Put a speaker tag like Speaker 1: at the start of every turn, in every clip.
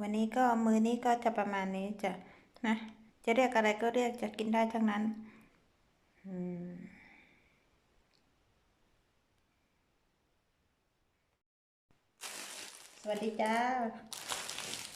Speaker 1: วันนี้ก็มือนี้ก็จะประมาณนี้จะนะ จะเรียกอะไรก็เรียกจะกินได้ทั้งนั้นสวัสดีจ้า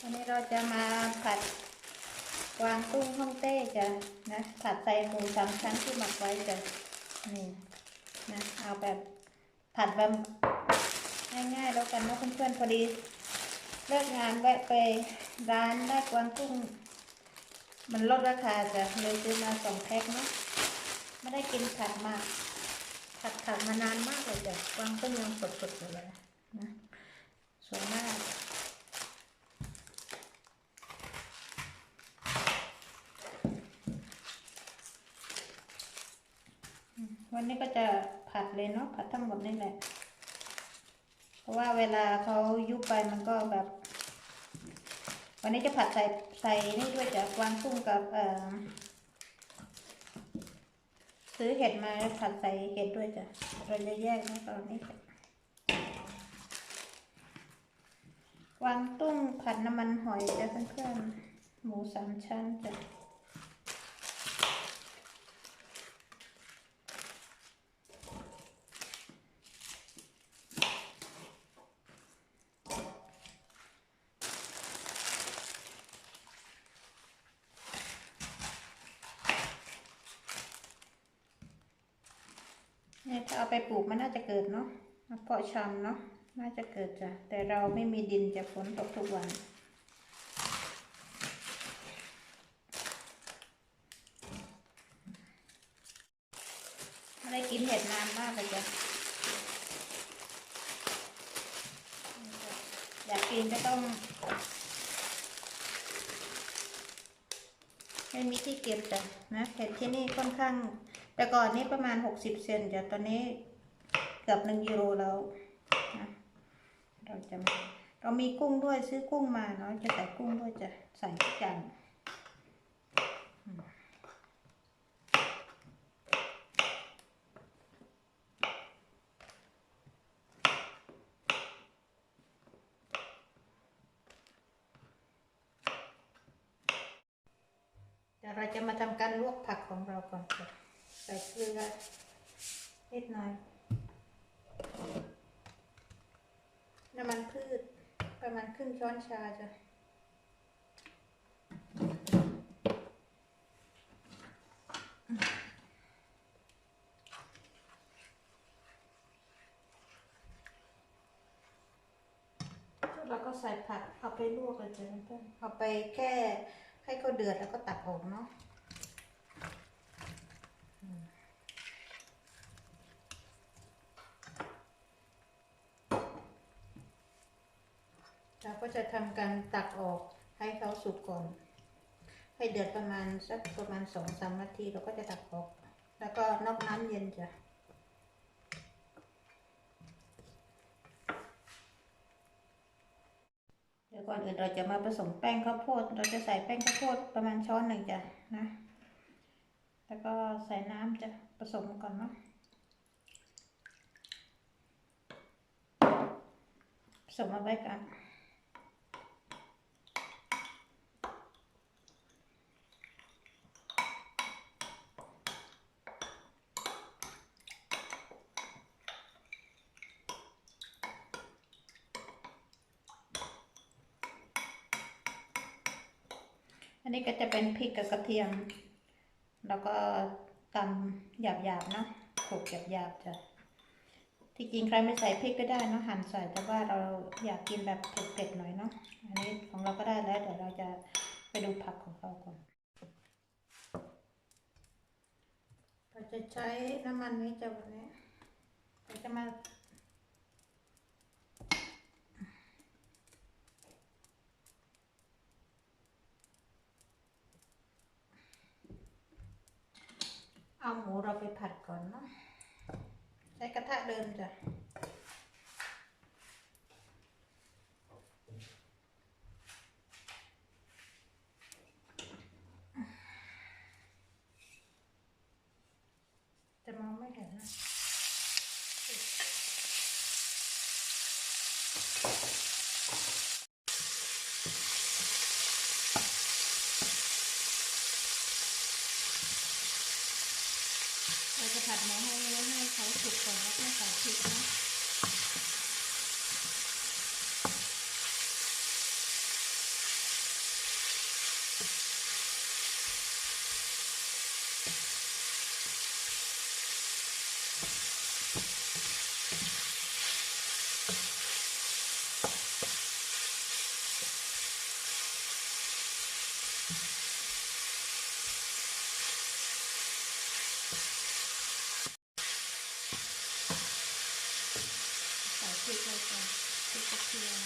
Speaker 1: วันนี้เราจะมาผัดกวางตุ้งฮ่องเต้จ้ะนะผัดใส่หมูสามชั้นที่หมักไว้จ้ะนี่นะเอาแบบผัดแบบง่ายๆแล้วกันนะเพื่อนๆพอดี เลิกงานแวะไปร้านได้กวางตุ้งมันลดราคาจ้ะเลยซื้อมาสองแพ็คเนาะไม่ได้กินผัดมากผัดผัดมานานมากเลยจ้ะกวางตุ้งยังสดๆอยู่เลยนะสวยมากวันนี้ก็จะผัดเลยเนาะผัดทั้งหมดนี่แหละ ราะว่าเวลาเขายุบไปมันก็แบบ วันนี้จะผัดใส่ใส่นี่ด้วยจะกวางตุ้งกับเอ่อซื้อเห็ดมาผัดใส่เห็ดด้วยจ้ะเราจะแยกนะตอนนี้วางตุ้งผัดน้ำมันหอยจ้ะเพื่อนๆหมูสามชั้นจ้ะ ถ้าเอาไปปลูกมันน่าจะเกิดเนาะเอาเพาะชำเนาะน่าจะเกิดจ้ะ แต่เราไม่มีดินจะฝนตกทุกวันไม่ได้กินเห็ดนานมากเลยจ้ะ อยากกินก็ต้อง ไม่มีที่เก็บจ้ะนะเห็ดที่นี่ค่อนข้าง แต่ก่อนนี้ประมาณหกสิบเซนจ้ะตอนนี้เกือบหนึ่งยูโรแล้วนะเราจะมาเรามีกุ้งด้วยซื้อกุ้งมาเนาะจะใส่กุ้งด้วยจะใส่ทุกอย่างเดี๋ยวเราจะมาทำการลวกผักของเราก่อนจ้ะ ใส่เกลือนิดหน่อยน้ำมันพืชประมาณครึ่งช้อนชาจ้ะแล้วก็ใส่ผักเอาไปลวกเลยจ้ะเพื่อนเอาไปแค่ให้เขาเดือดแล้วก็ตักออกเนาะ เราก็จะทำการตักออกให้เขาสุกก่อน ให้เดือดประมาณสักประมาณสองสามนาทีเราก็จะตักออก แล้วก็นอกน้ำเย็นจ้ะเดี๋ยวก่อนอื่นเราจะมาผสมแป้งข้าวโพด เราจะใส่แป้งข้าวโพดประมาณช้อนหนึ่งจ้ะนะ แล้วก็ใส่น้ำจะผสมก่อนเนาะผสมเอาไว้กัน อันนี้ก็จะเป็นพริกกับกระเทียม แล้วก็ตำหยาบๆเนาะขลกหยาบๆจ้ะที่จริงใครไม่ใส่พริกก็ได้เนอะหั่นใส่แต่ว่าเราอยากกินแบบเผ็ดๆหน่อยเนาะอันนี้ของเราก็ได้แล้วเดี๋ยวเราจะไปดูผักของเราก่อนเราจะใช้น้ำมันนี้จะวันนี้เราจะมา เอาหมูเราไปผัดก่อนเนาะใช้กระทะเดิมจ้ะจะมองไม่เห็นนะ จะผัดหมูให้ให้เขาสุกก่อนแล้วค่อยใส่พริกนะใส่พริกเลยจ้ะพริกกระเทียม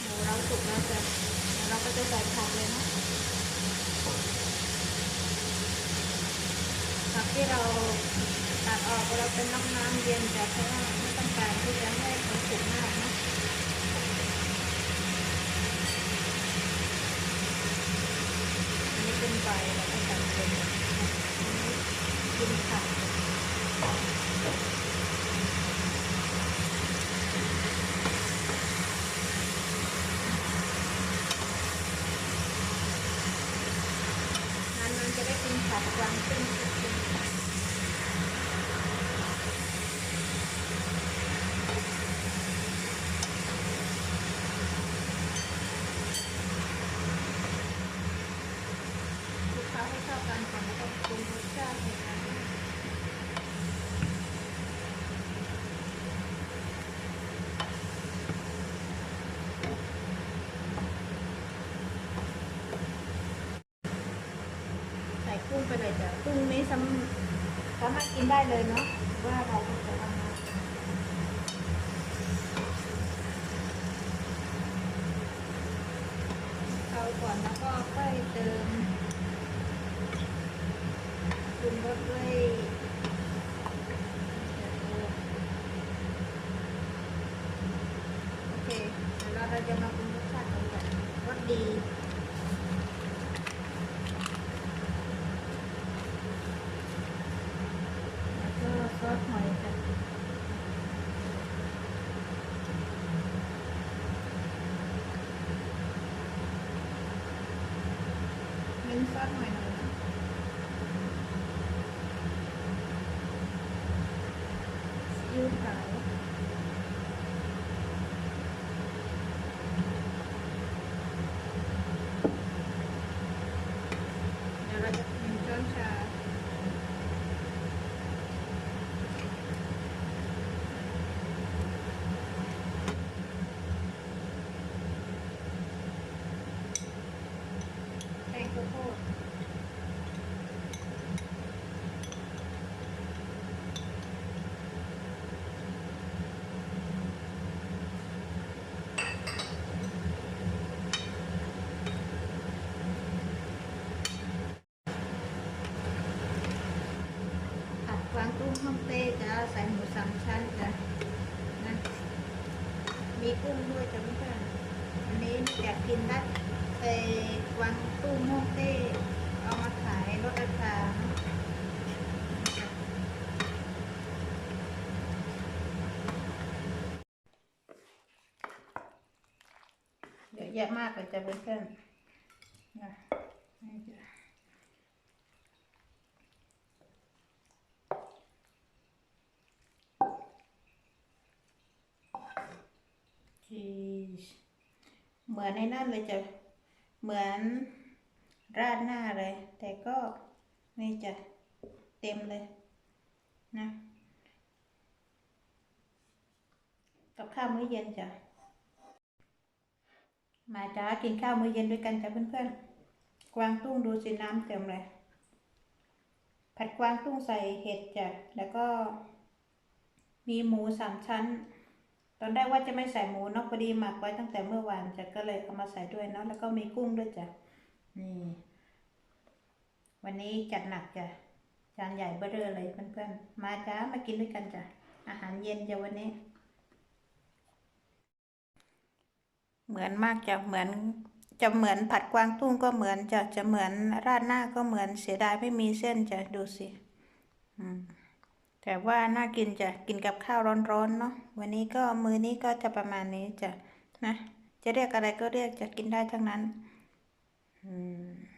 Speaker 1: หมูเราสุกแล้วจ้ะแล้วเราก็จะ ใส่ผักเลยนะผักที่เราตัดออกเราเป็นน้ำน้ำเย็นแต่เพราะว่าไม่ต้องการที่จะให้เขาสุกมากนะอันนี้เป็นใบแล้วก็ตัดเป็นกินผักนานๆจะได้กินผักกวางตุ้งจริงๆคลุกเคล้าให้เข้ากันก่อนแล้วก็ปรุงรสชาติ ใส่กุ้งไปเลยจ้ะกุ้งนี้สำสามารถกินได้เลยเนาะว่าเราจะเอามาเอาก่อนแล้วก็ค่อยเติมปรุงรสด้วยโอเคเดี๋ยวเราจะมาปรุงรสชาติกันแบบรสดี แล้วก็ซอสหอยค่ะ เน้นซอสหอยหน่อยนะซีอิ๊วขาวเดี๋ยวเราจะหนึ่งช้อนชา แป้งข้าวโพดผัดกวางตุ้งฮ่องเต้จะ ใส่หมูสามชั้นจ้ะนะมีกุ้งด้วยจ้ะเพื่อนๆอันนี้อยากกินได้ไปวางตุ้งฮ่องเต้เอามาขายลดราคานะเดี๋ยวแยะมากเลยจ้ะเพื่อนๆนะนี่จ้ะชีส เหมือนในนั่นเลยจ้ะ เหมือนราดหน้าเลย แต่ก็นี่จ้ะเต็มเลยนะกับข้าวมื้อเย็นจ้ะ มาจ้ากินข้าวมื้อเย็นด้วยกันจ้ะเพื่อนๆ กวางตุ้งดูสิน้ำเต็มเลย ผัดกวางตุ้งใส่เห็ดจ้ะ แล้วก็มีหมูสามชั้น ตอนแรกว่าจะไม่ใส่หมูเนาะพอดีหมักไว้ตั้งแต่เมื่อวานจะก็เลยเอามาใส่ด้วยเนาะแล้วก็มีกุ้งด้วยจ้ะนี่วันนี้จัดหนักจ้ะจานใหญ่เบ้อเร่อเลยเพื่อนๆมาจ้ามากินด้วยกันจ้ะอาหารเย็นจ้ะวันนี้ เหมือนมากจ้ะเหมือนจะเหมือนผัดกวางตุ้งก็เหมือนจะจะเหมือนราดหน้าก็เหมือนเสียดายไม่มีเส้นจะดูสิ อืม แต่ว่าน่ากินจะกินกับข้าวร้อนๆเนาะวันนี้ก็มือนี้ก็จะประมาณนี้จะนะ จะเรียกอะไรก็เรียกจะกินได้ทั้งนั้น อืม